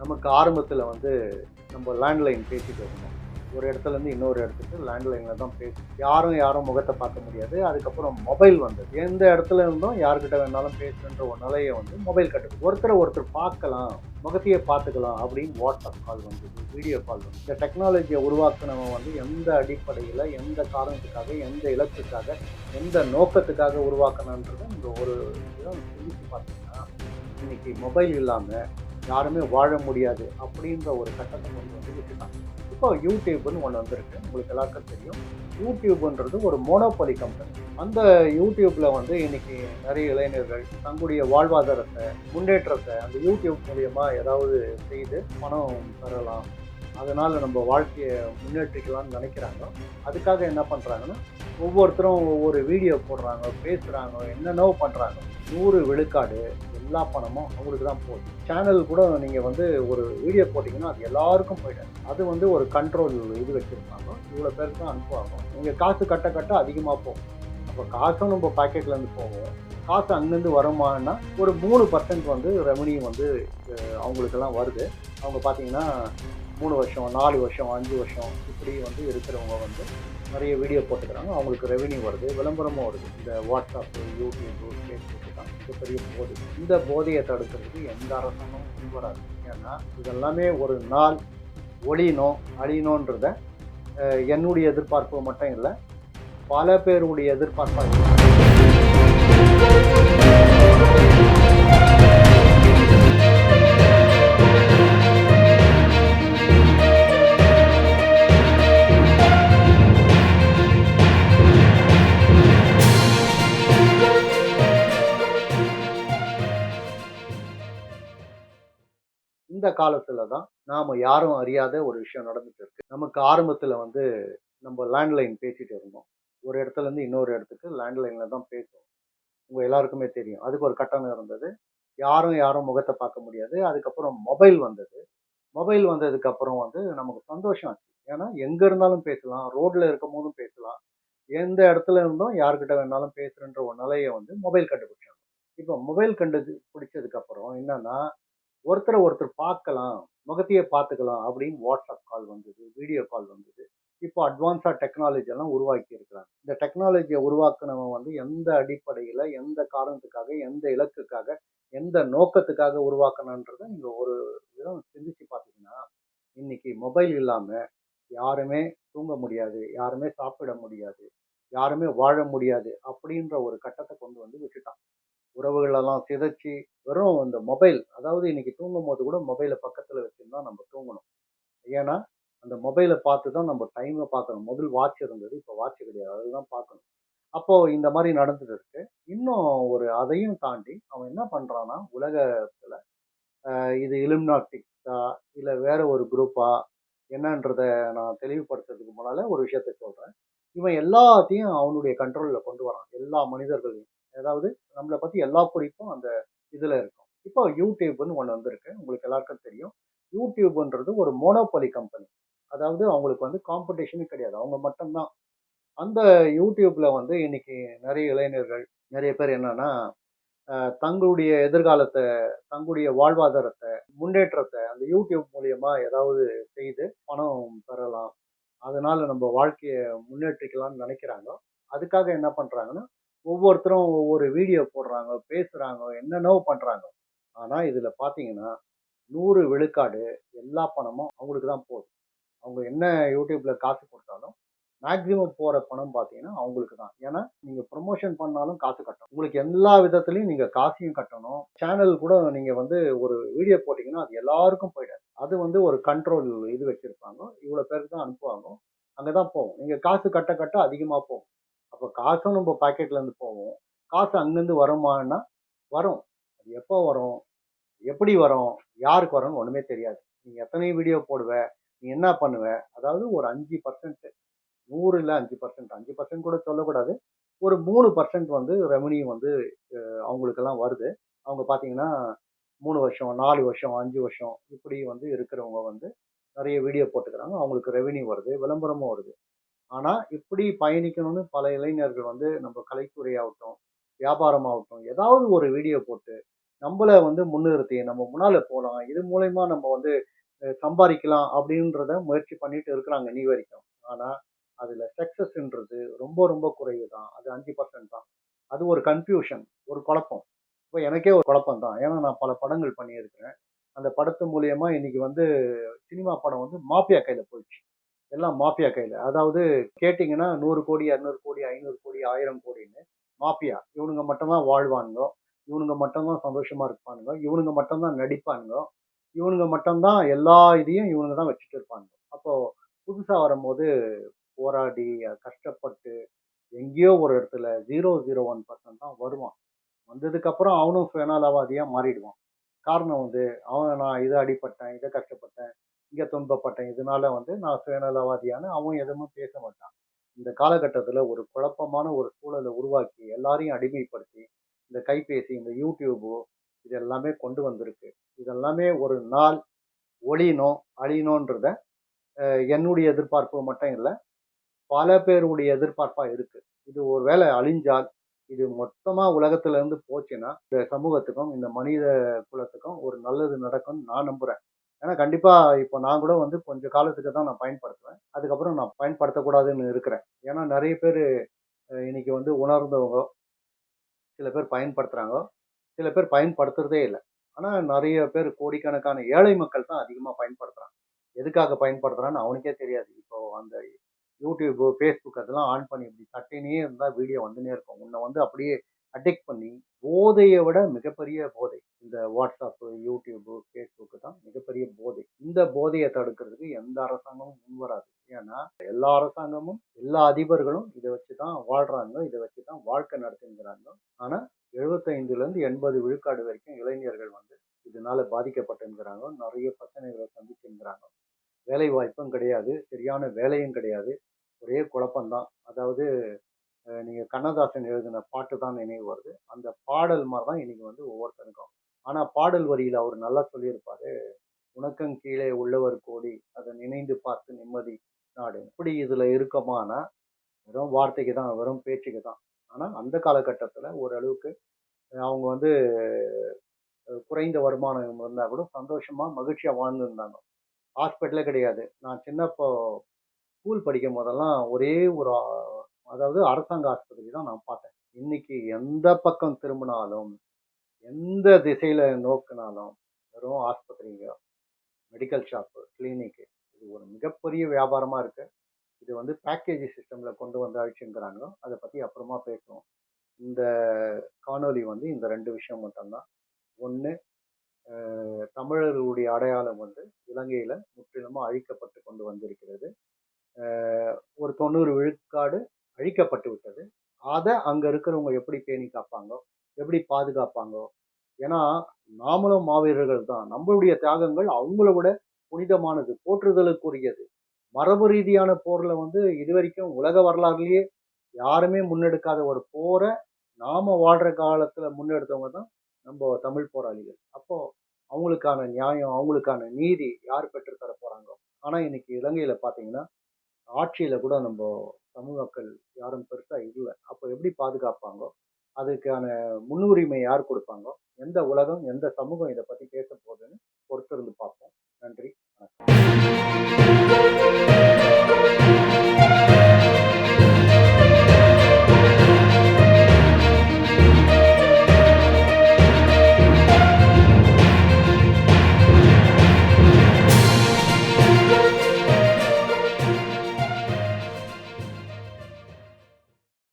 நமக்கு ஆரம்பத்தில் வந்து நம்ம லேண்ட்லைன் பேசிட்டு இருந்தோம். ஒரு இடத்துல இருந்து இன்னொரு இடத்துக்கு லேண்ட்லைனில் தான் பேசி யாரும் யாரும் முகத்தை பார்க்க முடியாது. அதுக்கப்புறம் மொபைல் வந்தது. எந்த இடத்துல இருந்தும் யார்கிட்ட வேணாலும் பேசுன்ற ஒரு நிலையை வந்து மொபைல் கட்டு ஒருத்தரை ஒருத்தர் பார்க்கலாம் முகத்தையே பார்த்துக்கலாம் அப்படின்னு வாட்ஸ்அப் கால் வந்தது வீடியோ கால் வந்து இந்த டெக்னாலஜியை உருவாக்குனவன் வந்து எந்த அடிப்படையில் எந்த காரணத்துக்காக எந்த இலக்குக்காக எந்த நோக்கத்துக்காக உருவாக்கணுன்றதை இந்த ஒரு இதை சிந்திச்சு பார்த்தீங்கன்னா இன்னைக்கு மொபைல் இல்லாமல் யாருமே வாழ முடியாது அப்படின்ற ஒரு கட்டத்தை கொண்டு வந்து விட்டுட்டாங்க இப்போ யூடியூப்னு ஒன்று வந்திருக்கு. உங்களுக்கு எல்லாருக்கும் தெரியும். யூடியூப்ன்றது ஒரு மோனோபலி கம்பெனி அந்த யூடியூப்பில் வந்து இன்னைக்கு நிறைய இளைஞர்கள் தங்களுடைய வாழ்வாதாரத்தை முன்னேற்றத்தை அந்த யூடியூப் மூலயமா ஏதாவது செய்து பணம் பெறலாம் அதனால் நம்ம வாழ்க்கையை முன்னேற்றிக்கலாம்னு நினைக்கிறாங்க. அதுக்காக என்ன பண்ணுறாங்கன்னா ஒவ்வொருத்தரும் ஒவ்வொரு வீடியோ போடுறாங்க பேசுகிறாங்க என்னென்னவோ பண்ணுறாங்க நூறு விழுக்காடு எல்லா பணமும் அவங்களுக்கு தான் போகுது. சேனல் கூட நீங்கள் வந்து ஒரு வீடியோ போட்டிங்கன்னா அது எல்லாருக்கும் போயிடாது. அது வந்து ஒரு கண்ட்ரோல் இது வச்சுருப்பாங்க. இவ்வளோ பேருக்கு தான் அனுப்புவாங்க நீங்கள் காசு கட்ட கட்ட அதிகமாக போகும். அப்போ காசும் நம்ம பாக்கெட்லேருந்து போகும். காசு அங்கேருந்து வருமானா ஒரு மூணு பர்சன்ட் வந்து ரெவன்யூ வந்து அவங்களுக்கெல்லாம் வருது. அவங்க பார்த்தீங்கன்னா மூணு வருஷம் நாலு வருஷம் அஞ்சு வருஷம் இப்படி வந்து இருக்கிறவங்க வந்து நிறைய வீடியோ போட்டுக்கிறாங்க. அவங்களுக்கு ரெவன்யூ வருது விளம்பரமும் வருது. இந்த வாட்ஸ்அப்பு யூடியூப் ஃபேஸ்புக் மிகப்பெரிய போதை. இந்த போதையை தடுக்கிறதுக்கு எந்த அரசாங்கமும் முன்வராது ஏன்னா இதெல்லாமே ஒரு நாள் ஒளியணும் அழியணுன்றத என்னுடைய எதிர்பார்ப்பு மட்டும் இல்லை பல பேருடைய எதிர்பார்ப்பாக இந்த காலத்துல தான் நாம யாரும் அறியாத ஒரு விஷயம் நடந்துட்டு இருக்கு. நமக்கு ஆரம்பத்துல வந்து நம்ம லேண்ட்லைன் பேசிட்டு இருந்தோம். ஒரு இடத்துல இருந்து இன்னொரு இடத்துக்கு லேண்ட்லைன்ல தான் பேசுவோம். உங்க எல்லாருக்குமே தெரியும். அதுக்கு ஒரு கட்டணம் இருந்தது. யாரும் யாரும் முகத்தை பார்க்க முடியாது. அதுக்கப்புறம் மொபைல் வந்தது. மொபைல் வந்ததுக்கு அப்புறம் வந்து நமக்கு சந்தோஷம் ஆச்சு. ஏன்னா எங்க இருந்தாலும் பேசலாம். ரோட்ல இருக்கும் போதும் பேசலாம். எந்த இடத்துல இருந்தும் யார்கிட்ட வேணாலும் பேசுறன்ற ஒரு நிலையை வந்து மொபைல் கண்டுபிடிச்சாங்க. இப்போ மொபைல் கண்டு பிடிச்சதுக்கு அப்புறம் என்னன்னா ஒருத்தரை ஒருத்தர் பார்க்கலாம் முகத்தையே பார்த்துக்கலாம் அப்படின்னு வாட்ஸ்அப் கால் வந்தது வீடியோ கால் வந்தது. இப்போ அட்வான்ஸாக டெக்னாலஜி எல்லாம் உருவாக்கி இருக்கிறாங்க. இந்த டெக்னாலஜியை உருவாக்குனவன் வந்து எந்த அடிப்படையில் எந்த காரணத்துக்காக எந்த இலக்குக்காக எந்த நோக்கத்துக்காக உருவாக்கணுன்றத நீங்கள் ஒரு விதம் சிந்திச்சு பார்த்தீங்கன்னா இன்னைக்கு மொபைல் இல்லாமல் யாருமே தூங்க முடியாது யாருமே சாப்பிட முடியாது யாருமே வாழ முடியாது அப்படின்ற ஒரு கட்டத்தை கொண்டு வந்து விட்டுட்டான். உறவுகளெல்லாம் சிதைச்சி வெறும் இந்த மொபைல் அதாவது இன்னைக்கு தூங்கும் போது கூட மொபைலை பக்கத்தில் வச்சுருந்தா நம்ம தூங்கணும். ஏன்னா அந்த மொபைலை பார்த்து தான் நம்ம டைமை பார்க்கணும். முதல் வாட்ச் இருந்தது இப்போ வாட்ச் கிடையாது. அதுதான் பார்க்கணும். அப்போது இந்த மாதிரி நடந்துட்டு இருக்கு. இன்னும் ஒரு அதையும் தாண்டி அவன் என்ன பண்ணுறான்னா உலகத்தில் இது இலுமினாட்டிக்ஸா இல்லை வேற ஒரு குரூப்பா என்னன்றத நான் தெளிவுபடுத்துறதுக்கு முன்னால் ஒரு விஷயத்த சொல்கிறேன் இவன் எல்லாத்தையும் அவனுடைய கண்ட்ரோலில் கொண்டு வரான். எல்லா மனிதர்களையும். அதாவது நம்மளை பற்றி எல்லா குறிப்பும் அந்த இதில் இருக்கும். இப்போ யூடியூப்னு ஒன்று வந்திருக்கு. உங்களுக்கு எல்லாருக்கும் தெரியும். யூடியூப்ன்றது ஒரு மோனோபலி கம்பெனி அதாவது அவங்களுக்கு வந்து காம்படிஷனே கிடையாது. அவங்க மட்டும்தான். அந்த யூடியூப்பில் வந்து இன்னைக்கு நிறைய இளைஞர்கள் நிறைய பேர் என்னன்னா தங்களுடைய எதிர்காலத்தை தங்களுடைய வாழ்வாதாரத்தை முன்னேற்றத்தை அந்த யூடியூப் மூலியமா ஏதாவது செய்து பணம் பெறலாம். அதனால நம்ம வாழ்க்கையை முன்னேற்றிக்கலாம்னு நினைக்கிறாங்க. அதுக்காக என்ன பண்ணுறாங்கன்னா ஒவ்வொருத்தரும் ஒவ்வொரு வீடியோ போடுறாங்க பேசுறாங்க என்னென்னவோ பண்றாங்க. ஆனா இதுல பாத்தீங்கன்னா நூறு விழுக்காடு எல்லா பணமும் அவங்களுக்கு தான் போகுது அவங்க என்ன யூடியூப்ல காசு கொடுத்தாலும் மேக்ஸிமம் போற பணம் பார்த்தீங்கன்னா அவங்களுக்கு தான். ஏன்னா நீங்க ப்ரொமோஷன் பண்ணாலும் காசு கட்டணும். உங்களுக்கு எல்லா விதத்துலையும் நீங்க காசையும் கட்டணும். சேனல் கூட நீங்க வந்து ஒரு வீடியோ போட்டீங்கன்னா அது எல்லாருக்கும் போயிடாது. அது வந்து ஒரு கண்ட்ரோல் இது வச்சிருப்பாங்க. இவ்வளவு பேருக்கு தான் அனுப்புவாங்க. அங்கதான் போகும். நீங்க காசு கட்ட கட்ட அதிகமா போகும். அப்போ காசும் நம்ம பாக்கெட்லேருந்து போவோம் காசு அங்கேருந்து வருமானா வரும். அது எப்போ வரும்? எப்படி வரும்? யாருக்கு வரும்னு ஒன்றுமே தெரியாது. நீ எத்தனை வீடியோ போடுவ நீ என்ன பண்ணுவ? அதாவது ஒரு அஞ்சு பர்சன்ட் நூறு இல்லை அஞ்சு பர்சன்ட் அஞ்சு பர்சன்ட் கூட சொல்லக்கூடாது. ஒரு மூணு பர்சன்ட் வந்து ரெவன்யூ வந்து அவங்களுக்கெல்லாம் வருது. அவங்க பார்த்தீங்கன்னா மூணு வருஷம் நாலு வருஷம் அஞ்சு வருஷம் இப்படி வந்து இருக்கிறவங்க வந்து நிறைய வீடியோ போட்டுக்கிறாங்க. அவங்களுக்கு ரெவன்யூ வருது விளம்பரமும் வருது. ஆனால் இப்படி பயணிக்கணும்னு பல இளைஞர்கள் வந்து நம்ம கலைத்துறையாகட்டும் வியாபாரமாகட்டும் ஏதாவது ஒரு வீடியோ போட்டு நம்மளை வந்து முன்னிறுத்தி நம்ம முன்னால் போகலாம் இது மூலயமா நம்ம வந்து சம்பாதிக்கலாம் அப்படின்றத முயற்சி பண்ணிட்டு இருக்கிறாங்க நீ வரைக்கும். ஆனால் அதில் சக்ஸஸ்ன்றது ரொம்ப ரொம்ப குறைவு தான் அது அஞ்சு பர்சன்ட் தான். அது ஒரு கன்ஃபியூஷன் ஒரு குழப்பம். இப்போ எனக்கே ஒரு குழப்பம் தான். ஏன்னா நான் பல படங்கள் பண்ணியிருக்கிறேன். அந்த படத்து மூலியமாக இன்னைக்கு வந்து சினிமா படம் வந்து மாஃபியா கையில் போயிடுச்சு. எல்லாம் மாஃபியா கையில். அதாவது கேட்டிங்கன்னா நூறு கோடி இரநூறு கோடி ஐநூறு கோடி ஆயிரம் கோடின்னு மாஃபியா. இவனுங்க மட்டும்தான் வாழ்வானுங்க. இவனுங்க மட்டும்தான் சந்தோஷமாக இருப்பானுங்க. இவனுங்க மட்டும்தான் நடிப்பானுங்க. இவனுங்க மட்டும்தான் எல்லா இதையும் இவனுங்க தான் வச்சுட்டு இருப்பானுங்க. அப்போது புதுசாக வரும்போது போராடி கஷ்டப்பட்டு எங்கேயோ ஒரு இடத்துல ஜீரோ ஜீரோ ஒன் பர்சன்ட் தான் வருவான். வந்ததுக்கப்புறம் அவனும் சுயநலவாதியாக மாறிடுவான். காரணம் வந்து அவன் நான் இதை அடிப்பட்டேன் இதை கஷ்டப்பட்டேன் இங்கே துன்பப்பட்டேன். இதனால வந்து நான் சுயநலவாதியான அவன் எதுவுமே பேச மாட்டான். இந்த காலகட்டத்தில் ஒரு குழப்பமான ஒரு சூழலை உருவாக்கி எல்லாரையும் அடிமைப்படுத்தி இந்த கைபேசி இந்த யூடியூபு இது எல்லாமே கொண்டு வந்திருக்கு. இதெல்லாமே ஒரு நாள் ஒளியணும் அழியணுன்றத என்னுடைய எதிர்பார்ப்பு மட்டும் இல்லை பல பேருடைய எதிர்பார்ப்பாக இருக்குது இது ஒரு வேளை அழிஞ்சால் இது மொத்தமாக உலகத்துலேருந்து போச்சுன்னா இந்த சமூகத்துக்கும் இந்த மனித குலத்துக்கும் ஒரு நல்லது நடக்கும்னு நான் நம்புகிறேன் ஏன்னா கண்டிப்பாக இப்போ நான் கூட வந்து கொஞ்சம் காலத்துக்கு தான் நான் பயன்படுத்துவேன். அதுக்கப்புறம் நான் பயன்படுத்தக்கூடாதுன்னு இருக்கிறேன். ஏன்னா நிறைய பேர் இன்னைக்கு வந்து உணர்ந்தவங்க சில பேர் பயன்படுத்துகிறாங்க சில பேர் பயன்படுத்துறதே இல்லை. ஆனால் நிறைய பேர் கோடிக்கணக்கான ஏழை மக்கள் தான் அதிகமாக பயன்படுத்துகிறாங்க எதுக்காக பயன்படுத்துகிறான்னு அவனுக்கே தெரியாது. இப்போ அந்த யூடியூப்பு ஃபேஸ்புக் அதெல்லாம் ஆன் பண்ணி இப்படி தட்டினே இருந்தால் வீடியோ வந்துனே இருக்கும். உன்னை வந்து அப்படியே அடிக்ட் பண்ணி போதையை விட மிகப்பெரிய போதை. இந்த வாட்ஸ்அப்பு யூடியூப்பு ஃபேஸ்புக்கு தான் மிகப்பெரிய போதை. இந்த போதையை தடுக்கிறதுக்கு எந்த அரசாங்கமும் முன்வராது ஏன்னா எல்லா அரசாங்கமும் எல்லா அதிபர்களும் இதை வச்சு தான் வாழ்கிறாங்க இதை வச்சு தான் வாழ்க்கை நடத்துங்கிறாங்க ஆனால் எழுபத்தைந்துலேருந்து எண்பது விழுக்காடு வரைக்கும் இளைஞர்கள் வந்து இதனால பாதிக்கப்பட்டுங்கிறாங்க நிறைய பிரச்சனைகளை சந்திச்சுங்கிறாங்க வேலை வாய்ப்பும் கிடையாது சரியான வேலையும் கிடையாது. ஒரே குழப்பம்தான். அதாவது நீங்கள் கண்ணதாசன் எழுதின பாட்டு தான் நினைவு வருது. அந்த பாடல் மாதிரி தான் இன்றைக்கி வந்து ஒவ்வொருத்தருக்கும் ஆனால் பாடல் வரியில் அவர் நல்லா சொல்லியிருப்பார் உனக்கும் கீழே உள்ளவர் கோடி அதை நினைந்து பார்த்து நிம்மதி நாடு. இப்படி இதில் இருக்கமானா வெறும் வார்த்தைக்கு தான் வெறும் பேச்சுக்கு தான். ஆனால் அந்த காலகட்டத்தில் ஓரளவுக்கு அவங்க வந்து குறைந்த வருமானம் இருந்தால் கூட சந்தோஷமாக மகிழ்ச்சியாக வாழ்ந்துருந்தாங்க. ஹாஸ்பிட்டலே கிடையாது. நான் சின்னப்போ ஸ்கூல் படிக்கும் போதெல்லாம் ஒரே ஒரு அதாவது அரசாங்க ஆஸ்பத்திரி தான் நான் பார்த்தேன். இன்னைக்கு எந்த பக்கம் திரும்பினாலும் எந்த திசையில் நோக்கினாலும் வெறும் ஆஸ்பத்திரிங்க மெடிக்கல் ஷாப்பு கிளினிக்கு இது ஒரு மிகப்பெரிய வியாபாரமாக இருக்குது இது வந்து பேக்கேஜ் சிஸ்டமில் கொண்டு வந்தாச்சுங்கிறாங்க அதை பற்றி அப்புறமா பேசுவோம். இந்த காணொலி வந்து இந்த ரெண்டு விஷயம் மட்டும்தான். ஒன்று தமிழர்களுடைய அடையாளம் வந்து இலங்கையில் முற்றிலுமாக அழிக்கப்பட்டு கொண்டு வந்திருக்கிறது. ஒரு தொண்ணூறு விழுக்காடு அழிக்கப்பட்டு விட்டது. அதை அங்கே இருக்கிறவங்க எப்படி பேணி காப்பாங்க எப்படி பாதுகாப்பாங்க? ஏன்னா நாமளும் மாவீரர்கள் தான். நம்மளுடைய தியாகங்கள் அவங்கள விட புனிதமானது போற்றுதலுக்குரியது. மரபு ரீதியான போரில் வந்து இதுவரைக்கும் உலக வரலாறுலேயே யாருமே முன்னெடுக்காத ஒரு போரை நாம் வாழ்கிற காலத்தில் முன்னெடுத்தவங்க தான் நம்ம தமிழ் போராளிகள். அப்போது அவங்களுக்கான நியாயம் அவங்களுக்கான நீதி யார் பெற்றுத்தர போகிறாங்க ஆனால் இன்னைக்கு இலங்கையில் பார்த்தீங்கன்னா ஆட்சியில் கூட நம்ம தமிழ் மக்கள் யாரும் பெருசாக இல்லை. அப்போ எப்படி பாதுகாப்பாங்கோ? அதுக்கான முன்னுரிமை யார் கொடுப்பாங்கோ? எந்த உலகம் எந்த சமூகம் இதை பற்றி பேச போகுதுன்னு பொறுத்திருந்து பார்ப்போம். நன்றி வணக்கம்.